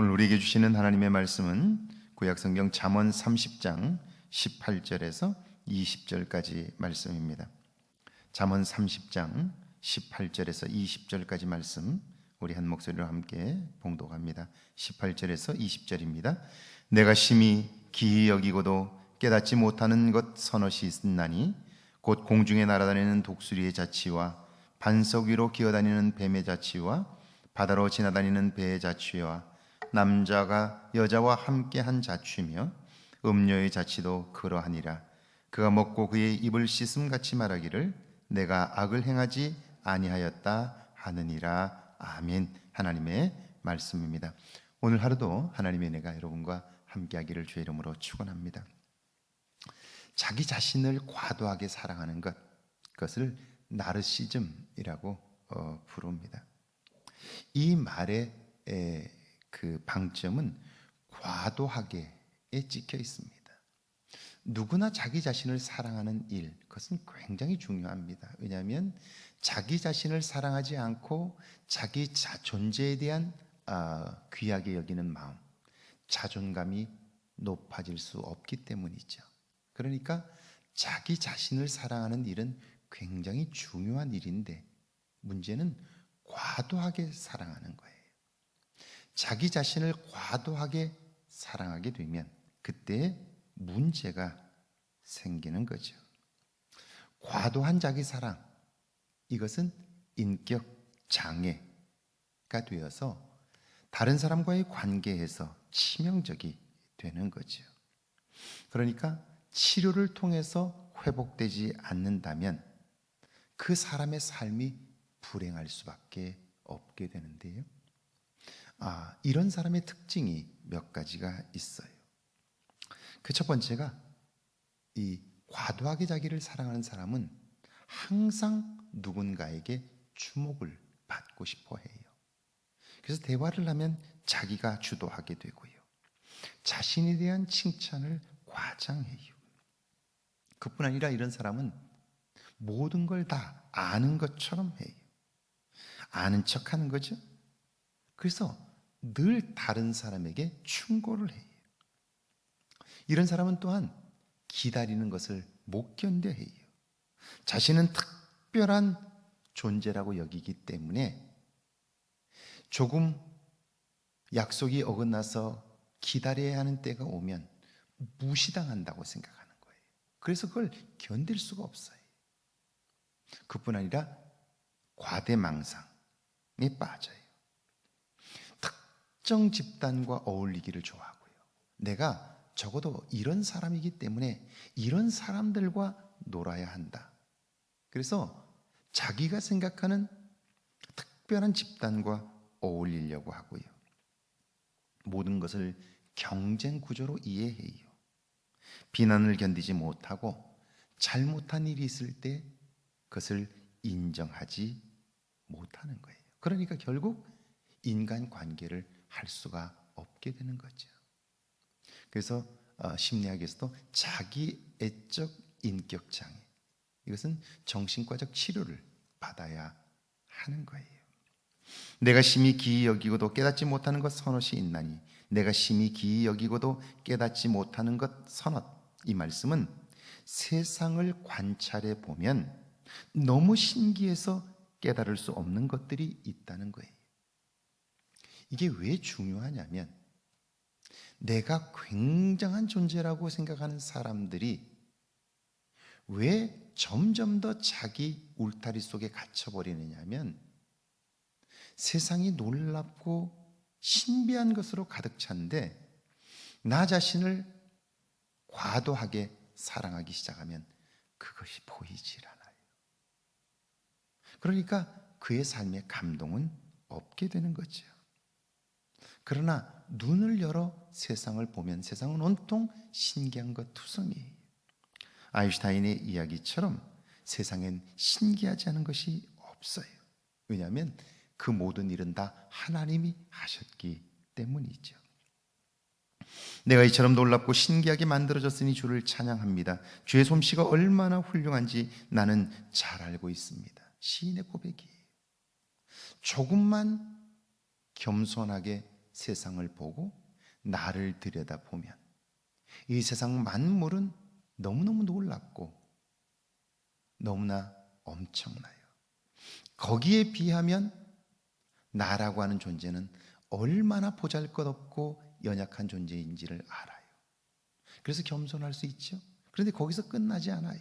오늘 우리에게 주시는 하나님의 말씀은 구약성경 잠언 30장 18절에서 20절까지 말씀입니다. 잠언 30장 18절에서 20절까지 말씀 우리 한 목소리로 함께 봉독합니다. 18절에서 20절입니다. 내가 심히 기이 여기고도 깨닫지 못하는 것 서너시 있나니 곧 공중에 날아다니는 독수리의 자치와 반석 위로 기어다니는 뱀의 자치와 바다로 지나다니는 배의 자취와 남자가 여자와 함께 한 자취며 음녀의 자취도 그러하니라 그가 먹고 그의 입을 씻음 같이 말하기를 내가 악을 행하지 아니하였다 하느니라 아멘 하나님의 말씀입니다. 오늘 하루도 하나님의 내가 여러분과 함께하기를 주의 이름으로 축원합니다. 자기 자신을 과도하게 사랑하는 것 그것을 나르시즘이라고 어, 부릅니다. 이 말의 에, 그 방점은 과도하게에 찍혀 있습니다. 누구나 자기 자신을 사랑하는 일, 그것은 굉장히 중요합니다. 왜냐하면 자기 자신을 사랑하지 않고 자기 자, 존재에 대한 아, 귀하게 여기는 마음, 자존감이 높아질 수 없기 때문이죠. 그러니까 자기 자신을 사랑하는 일은 굉장히 중요한 일인데 문제는 과도하게 사랑하는 거예요. 자기 자신을 과도하게 사랑하게 되면 그때 문제가 생기는 거죠. 과도한 자기 사랑 이것은 인격 장애가 되어서 다른 사람과의 관계에서 치명적이 되는 거죠. 그러니까 치료를 통해서 회복되지 않는다면 그 사람의 삶이 불행할 수밖에 없게 되는데요. 아, 이런 사람의 특징이 몇 가지가 있어요. 그 첫 번째가 이 과도하게 자기를 사랑하는 사람은 항상 누군가에게 주목을 받고 싶어 해요. 그래서 대화를 하면 자기가 주도하게 되고요. 자신에 대한 칭찬을 과장해요. 그뿐 아니라 이런 사람은 모든 걸 다 아는 것처럼 해요. 아는 척 하는 거죠. 그래서 늘 다른 사람에게 충고를 해요. 이런 사람은 또한 기다리는 것을 못 견뎌 해요. 자신은 특별한 존재라고 여기기 때문에 조금 약속이 어긋나서 기다려야 하는 때가 오면 무시당한다고 생각하는 거예요. 그래서 그걸 견딜 수가 없어요. 그뿐 아니라 과대망상에 빠져요. 특정 집단과 어울리기를 좋아하고요. 내가 적어도 이런 사람이기 때문에 이런 사람들과 놀아야 한다. 그래서 자기가 생각하는 특별한 집단과 어울리려고 하고요. 모든 것을 경쟁 구조로 이해해요. 비난을 견디지 못하고 잘못한 일이 있을 때 그것을 인정하지 못하는 거예요. 그러니까 결국 인간 관계를 할 수가 없게 되는 거죠. 그래서 어, 심리학에서도 자기 애적 인격 장애 이것은 정신과적 치료를 받아야 하는 거예요. 내가 심히 기이 여기고도 깨닫지 못하는 것 선엇이 있나니 내가 심히 기이 여기고도 깨닫지 못하는 것 선엇 이 말씀은 세상을 관찰해 보면 너무 신기해서 깨달을 수 없는 것들이 있다는 거예요. 이게 왜 중요하냐면 내가 굉장한 존재라고 생각하는 사람들이 왜 점점 더 자기 울타리 속에 갇혀버리느냐면 세상이 놀랍고 신비한 것으로 가득 찬데 나 자신을 과도하게 사랑하기 시작하면 그것이 보이질 않아요. 그러니까 그의 삶의 감동은 없게 되는 거죠. 그러나 눈을 열어 세상을 보면 세상은 온통 신기한 것 투성이에요. 아인슈타인의 이야기처럼 세상엔 신기하지 않은 것이 없어요. 왜냐하면 그 모든 일은 다 하나님이 하셨기 때문이죠. 내가 이처럼 놀랍고 신기하게 만들어졌으니 주를 찬양합니다. 주의 솜씨가 얼마나 훌륭한지 나는 잘 알고 있습니다. 시인의 고백이에요. 조금만 겸손하게 세상을 보고 나를 들여다보면 이 세상 만물은 너무너무 놀랍고 너무나 엄청나요. 거기에 비하면 나라고 하는 존재는 얼마나 보잘 것 없고 연약한 존재인지를 알아요. 그래서 겸손할 수 있죠. 그런데 거기서 끝나지 않아요.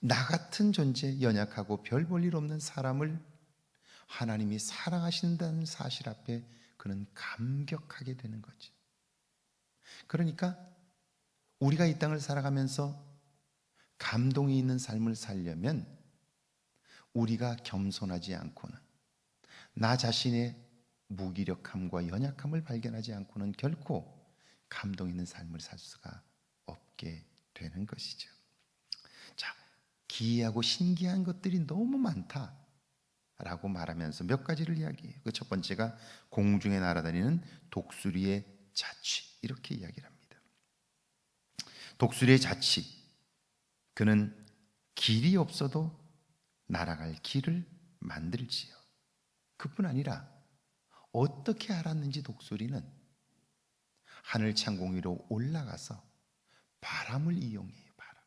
나 같은 존재, 연약하고 별 볼 일 없는 사람을 하나님이 사랑하신다는 사실 앞에 그는 감격하게 되는 거죠. 그러니까 우리가 이 땅을 살아가면서 감동이 있는 삶을 살려면 우리가 겸손하지 않고는 나 자신의 무기력함과 연약함을 발견하지 않고는 결코 감동 있는 삶을 살 수가 없게 되는 것이죠. 자, 기이하고 신기한 것들이 너무 많다. 라고 말하면서 몇 가지를 이야기해요. 그 첫 번째가 공중에 날아다니는 독수리의 자취. 이렇게 이야기를 합니다. 독수리의 자취. 그는 길이 없어도 날아갈 길을 만들지요. 그뿐 아니라 어떻게 알았는지 독수리는 하늘 창공 위로 올라가서 바람을 이용해요. 바람.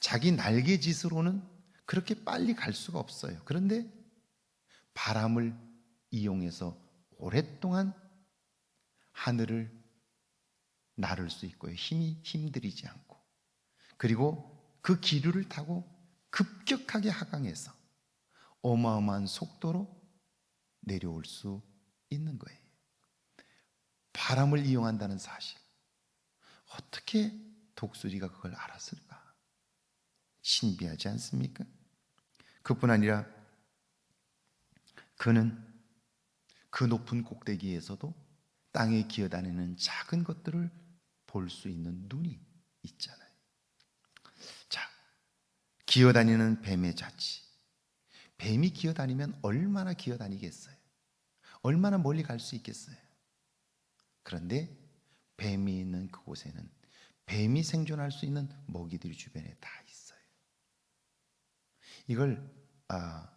자기 날개짓으로는 그렇게 빨리 갈 수가 없어요. 그런데 바람을 이용해서 오랫동안 하늘을 나를 수 있고요. 힘이 힘들이지 않고. 그리고 그 기류를 타고 급격하게 하강해서 어마어마한 속도로 내려올 수 있는 거예요. 바람을 이용한다는 사실. 어떻게 독수리가 그걸 알았을까? 신비하지 않습니까? 그뿐 아니라 그는 그 높은 꼭대기에서도 땅에 기어다니는 작은 것들을 볼 수 있는 눈이 있잖아요. 자, 기어다니는 뱀의 자치. 뱀이 기어다니면 얼마나 기어다니겠어요? 얼마나 멀리 갈 수 있겠어요? 그런데 뱀이 있는 그곳에는 뱀이 생존할 수 있는 먹이들이 주변에 다 있어요. 이걸 아,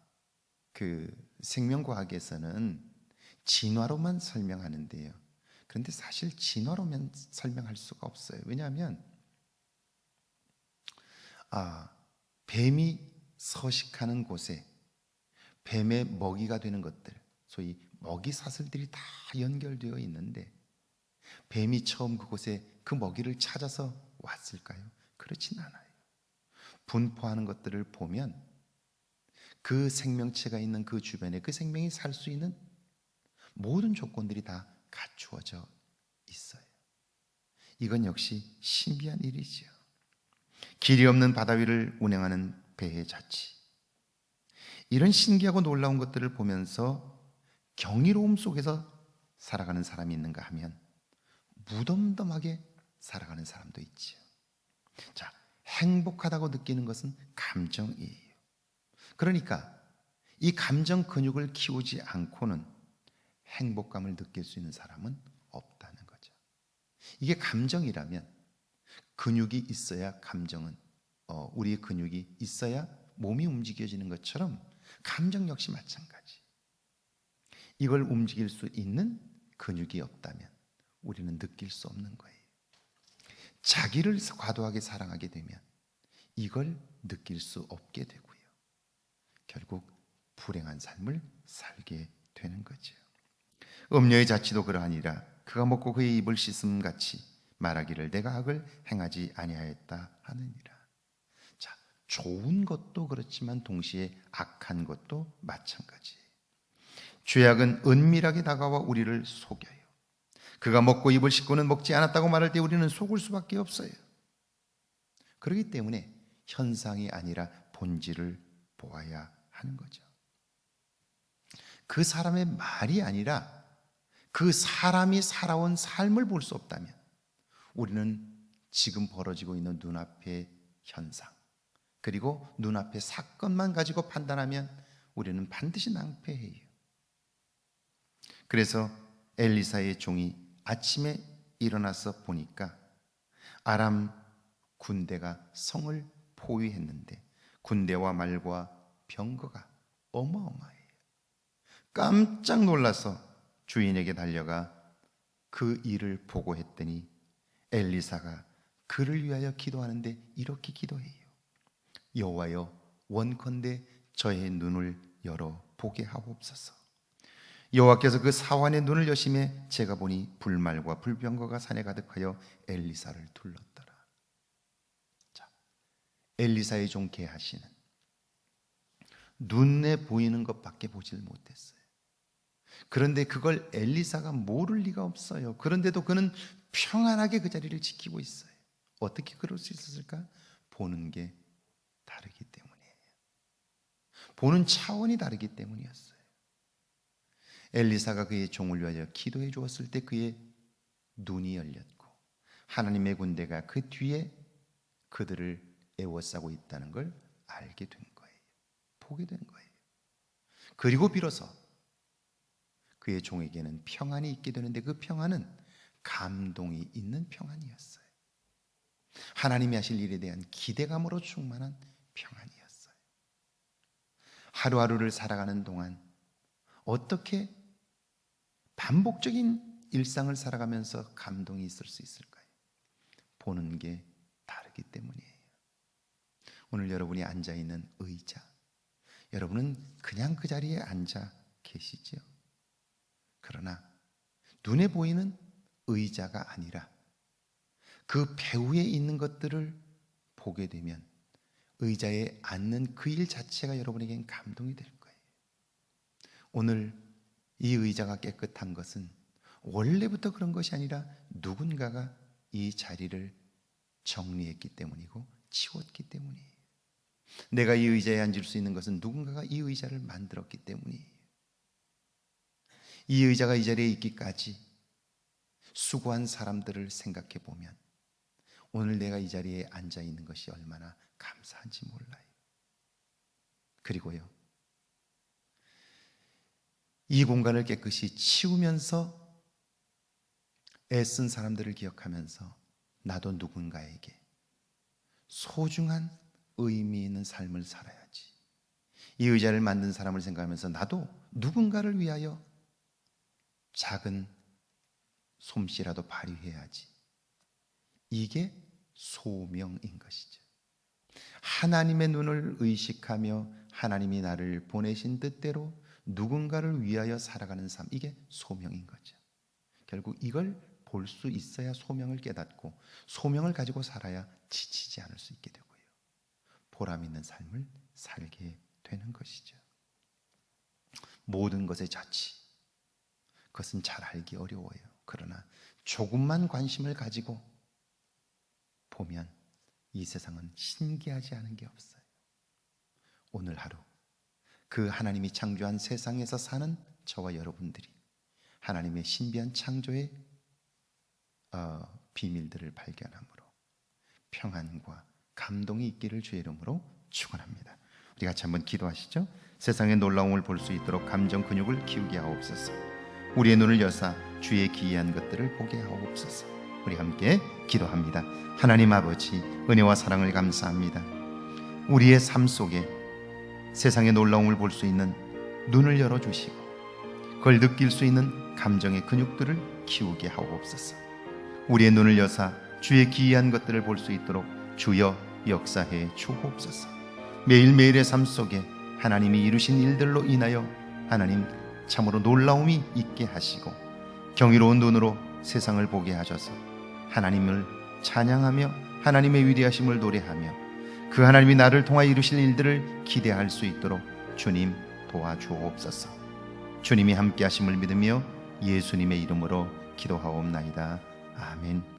그 생명과학에서는 진화로만 설명하는데요. 그런데 사실 진화로만 설명할 수가 없어요. 왜냐하면 아, 뱀이 서식하는 곳에 뱀의 먹이가 되는 것들, 소위 먹이 사슬들이 다 연결되어 있는데 뱀이 처음 그곳에 그 먹이를 찾아서 왔을까요? 그렇진 않아요. 분포하는 것들을 보면 그 생명체가 있는 그 주변에 그 생명이 살 수 있는 모든 조건들이 다 갖추어져 있어요. 이건 역시 신비한 일이지요. 길이 없는 바다 위를 운행하는 배의 자치. 이런 신기하고 놀라운 것들을 보면서 경이로움 속에서 살아가는 사람이 있는가 하면 무덤덤하게 살아가는 사람도 있지요. 자, 행복하다고 느끼는 것은 감정이에요. 그러니까 이 감정 근육을 키우지 않고는 행복감을 느낄 수 있는 사람은 없다는 거죠. 이게 감정이라면 근육이 있어야 감정은 어, 우리의 근육이 있어야 몸이 움직여지는 것처럼 감정 역시 마찬가지. 이걸 움직일 수 있는 근육이 없다면 우리는 느낄 수 없는 거예요. 자기를 과도하게 사랑하게 되면 이걸 느낄 수 없게 되고요. 결국 불행한 삶을 살게 되는 거죠. 음녀의 자치도 그러하니라 그가 먹고 그의 입을 씻음 같이 말하기를 내가 악을 행하지 아니하였다 하느니라. 자, 좋은 것도 그렇지만 동시에 악한 것도 마찬가지. 죄악은 은밀하게 다가와 우리를 속여요. 그가 먹고 입을 씻고는 먹지 않았다고 말할 때 우리는 속을 수밖에 없어요. 그렇기 때문에 현상이 아니라 본질을 보아야 하는 거죠. 그 사람의 말이 아니라 그 사람이 살아온 삶을 볼 수 없다면 우리는 지금 벌어지고 있는 눈앞의 현상 그리고 눈앞의 사건만 가지고 판단하면 우리는 반드시 낭패해요. 그래서 엘리사의 종이 아침에 일어나서 보니까 아람 군대가 성을 포위했는데 군대와 말과 병거가 어마어마해요. 깜짝 놀라서 주인에게 달려가 그 일을 보고했더니 엘리사가 그를 위하여 기도하는데 이렇게 기도해요. 여호와여 원컨대 저의 눈을 열어 보게 하옵소서. 여호와께서 그 사환의 눈을 여심해 제가 보니 불말과 불병거가 산에 가득하여 엘리사를 둘렀더라. 자, 엘리사의 종 게하시는 눈에 보이는 것밖에 보질 못했어요. 그런데 그걸 엘리사가 모를 리가 없어요. 그런데도 그는 평안하게 그 자리를 지키고 있어요. 어떻게 그럴 수 있었을까? 보는 게 다르기 때문이에요. 보는 차원이 다르기 때문이었어요. 엘리사가 그의 종을 위하여 기도해 주었을 때 그의 눈이 열렸고 하나님의 군대가 그 뒤에 그들을 애워싸고 있다는 걸 알게 된 거예요. 보게 된 거예요. 그리고 비로소 그의 종에게는 평안이 있게 되는데 그 평안은 감동이 있는 평안이었어요. 하나님이 하실 일에 대한 기대감으로 충만한 평안이었어요. 하루하루를 살아가는 동안 어떻게 반복적인 일상을 살아가면서 감동이 있을 수 있을까요? 보는 게 다르기 때문이에요. 오늘 여러분이 앉아 있는 의자, 여러분은 그냥 그 자리에 앉아 계시지요. 그러나 눈에 보이는 의자가 아니라 그 배후에 있는 것들을 보게 되면 의자에 앉는 그 일 자체가 여러분에겐 감동이 될 거예요. 오늘 이 의자가 깨끗한 것은 원래부터 그런 것이 아니라 누군가가 이 자리를 정리했기 때문이고 치웠기 때문이에요. 내가 이 의자에 앉을 수 있는 것은 누군가가 이 의자를 만들었기 때문이에요. 이 의자가 이 자리에 있기까지 수고한 사람들을 생각해 보면 오늘 내가 이 자리에 앉아 있는 것이 얼마나 감사한지 몰라요. 그리고요. 이 공간을 깨끗이 치우면서 애쓴 사람들을 기억하면서 나도 누군가에게 소중한 의미 있는 삶을 살아야지. 이 의자를 만든 사람을 생각하면서 나도 누군가를 위하여 작은 솜씨라도 발휘해야지. 이게 소명인 것이죠. 하나님의 눈을 의식하며 하나님이 나를 보내신 뜻대로 누군가를 위하여 살아가는 삶, 이게 소명인 거죠. 결국 이걸 볼 수 있어야 소명을 깨닫고 소명을 가지고 살아야 지치지 않을 수 있게 되고요. 보람 있는 삶을 살게 되는 것이죠. 모든 것의 자치, 그것은 잘 알기 어려워요. 그러나 조금만 관심을 가지고 보면 이 세상은 신기하지 않은 게 없어요. 오늘 하루 그 하나님이 창조한 세상에서 사는 저와 여러분들이 하나님의 신비한 창조의 어, 비밀들을 발견함으로 평안과 감동이 있기를 주의 이름으로 축원합니다. 우리 같이 한번 기도하시죠. 세상의 놀라움을 볼 수 있도록 감정 근육을 키우게 하옵소서. 우리의 눈을 여사 주의 기이한 것들을 보게 하옵소서. 우리 함께 기도합니다. 하나님 아버지 은혜와 사랑을 감사합니다. 우리의 삶 속에 세상의 놀라움을 볼 수 있는 눈을 열어 주시고 그걸 느낄 수 있는 감정의 근육들을 키우게 하옵소서. 우리의 눈을 여사 주의 기이한 것들을 볼 수 있도록 주여 역사해 주옵소서. 매일매일의 삶 속에 하나님이 이루신 일들로 인하여 하나님 참으로 놀라움이 있게 하시고 경이로운 눈으로 세상을 보게 하셔서 하나님을 찬양하며 하나님의 위대하심을 노래하며 그 하나님이 나를 통하여 이루실 일들을 기대할 수 있도록 주님 도와주옵소서. 주님이 함께 하심을 믿으며 예수님의 이름으로 기도하옵나이다. 아멘.